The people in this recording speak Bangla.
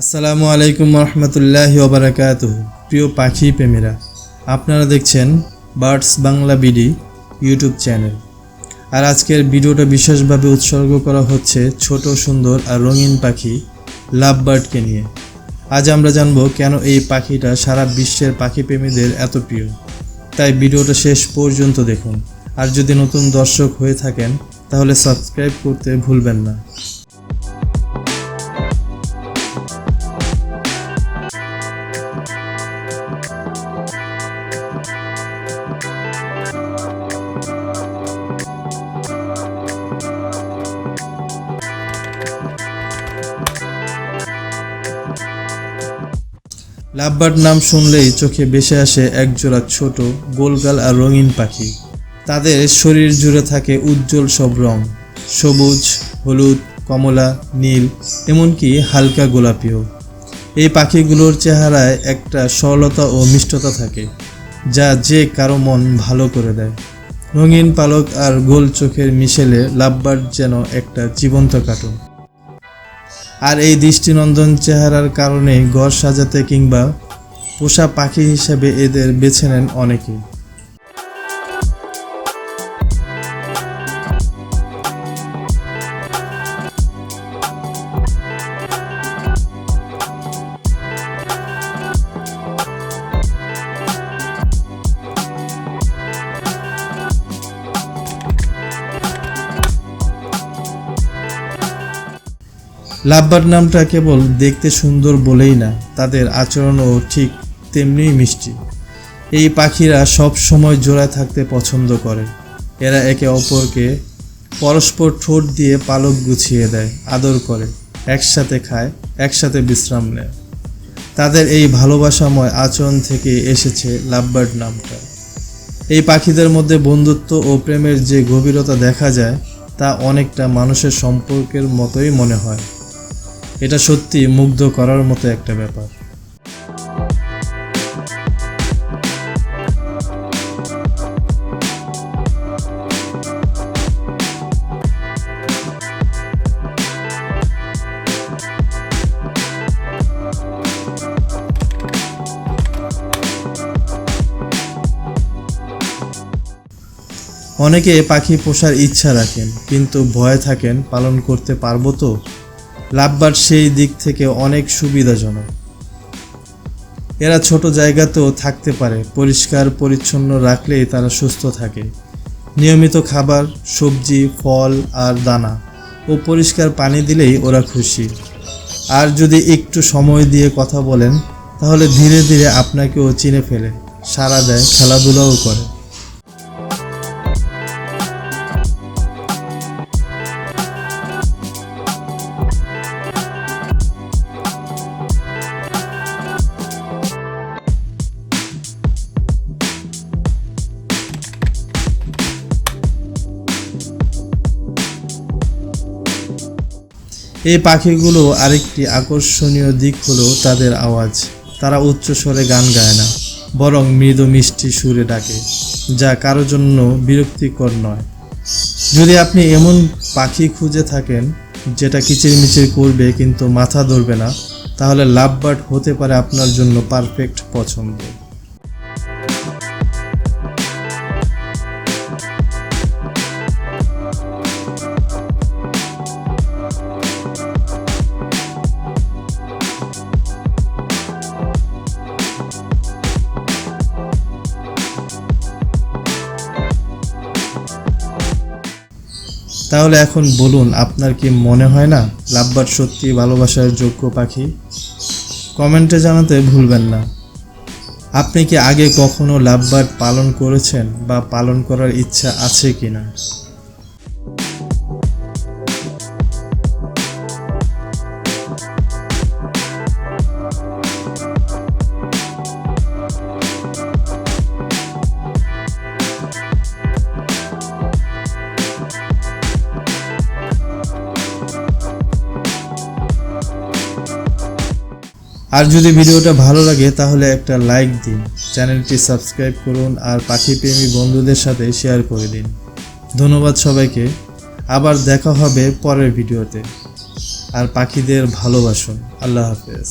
আসসালামু আলাইকুম রহমতুল্লাহ ওবরাকাত প্রিয় পাখি প্রেমীরা, আপনারা দেখছেন birds Bangla BD YouTube channel. আর আজকের ভিডিওটা বিশেষভাবে উৎসর্গ করা হচ্ছে ছোট, সুন্দর আর রঙিন পাখি লাভ বার্ডকে নিয়ে। আজ আমরা জানব কেন এই পাখিটা সারা বিশ্বের পাখি প্রেমীদের এত প্রিয়। তাই ভিডিওটা শেষ পর্যন্ত দেখুন। আর যদি নতুন দর্শক হয়ে থাকেন, তাহলে সাবস্ক্রাইব করতে ভুলবেন না। লাভবার্ড নাম শুনলেই চোখে ভেসে আসে একজোড়া ছোট, গোলগাল আর রঙিন পাখি। তাদের শরীর জুড়ে থাকে উজ্জ্বল সব রং। সবুজ, হলুদ, কমলা, নীল, এমনকি হালকা গোলাপিও। এই পাখিগুলোর চেহারায় একটা সরলতা ও মিষ্টতা থাকে, যা যে কারও মন ভালো করে দেয়। রঙিন পালক আর গোল চোখের মিশেলে লাভবার্ড যেন একটা জীবন্ত কার্টুন। আর এই দৃষ্টিনন্দন চেহারার কারণে ঘর সাজাতে কিংবা পোষা পাখি হিসেবে এদের বেছে নেন অনেকেই। লাভবার্ড নামটা কেবল দেখতে সুন্দর বলেই না, তাদের আচরণও ঠিক তেমনিই মিষ্টি। এই পাখিরা সব সময় জোড়ায় থাকতে পছন্দ করে। এরা একে অপরকে পরস্পর ঠোঁট দিয়ে পালক গুছিয়ে দেয়, আদর করে, একসাথে খায়, একসাথে বিশ্রাম নেয়। তাদের এই ভালোবাসাময় আচরণ থেকে এসেছে লাভবার্ড নামটা। এই পাখিদের মধ্যে বন্ধুত্ব ও প্রেমের যে গভীরতা দেখা যায়, তা অনেকটা মানুষের সম্পর্কের মতোই মনে হয়। এটা সত্যি মুগ্ধ করার মতো একটা ব্যাপার। অনেকে পাখি পোষার ইচ্ছা রাখেন, কিন্তু ভয়ে থাকেন, পালন করতে পারব তো? লাভবার্ড সেই দিক থেকে অনেক সুবিধাজনক। এরা ছোট জায়গাতেও থাকতে পারে, পরিষ্কার পরিচ্ছন্ন রাখলেই তারা সুস্থ থাকে। নিয়মিত খাবার, সবজি, ফল আর দানা ও পরিষ্কার পানি দিলেই ওরা খুশি। আর যদি একটু সময় দিয়ে কথা বলেন, তাহলে ধীরে ধীরে আপনাকেও চিনে ফেলে সারা দেয়, খেলাধুলাও করে। এই পাখিগুলো আরেকটি আকর্ষণীয় দিক হলো তাদের আওয়াজ। তারা উচ্চ স্বরে গান গায় না, বরং মৃদু মিষ্টি সুরে ডাকে, যা কারও জন্য বিরক্তিকর নয়। যদি আপনি এমন পাখি খুঁজে থাকেন, যেটা কিচিরমিচির করবে কিন্তু মাথা ধরবে না, তাহলে লাভ বার্ড হতে পারে আপনার জন্য পারফেক্ট পছন্দ। তাহলে এখন বলুন, আপনার কি মনে হয় না লাভবার সত্যি ভালোবাসার যোগ্য পাখি? কমেন্টে জানাতে ভুলবেন না। আপনি কি আগে কখনো লাভবার পালন করেছেন বা পালন করার ইচ্ছা আছে কি না আর যদি ভিডিওটা ভালো লাগে, তাহলে একটা লাইক দিন, চ্যানেলটি সাবস্ক্রাইব করুন, আর পাখিপ্রেমী বন্ধুদের সাথে শেয়ার করে দিন। ধন্যবাদ সবাইকে, আবার দেখা হবে পরের ভিডিওতে। আর পাখিদের ভালোবাসুন। আল্লাহ হাফেজ।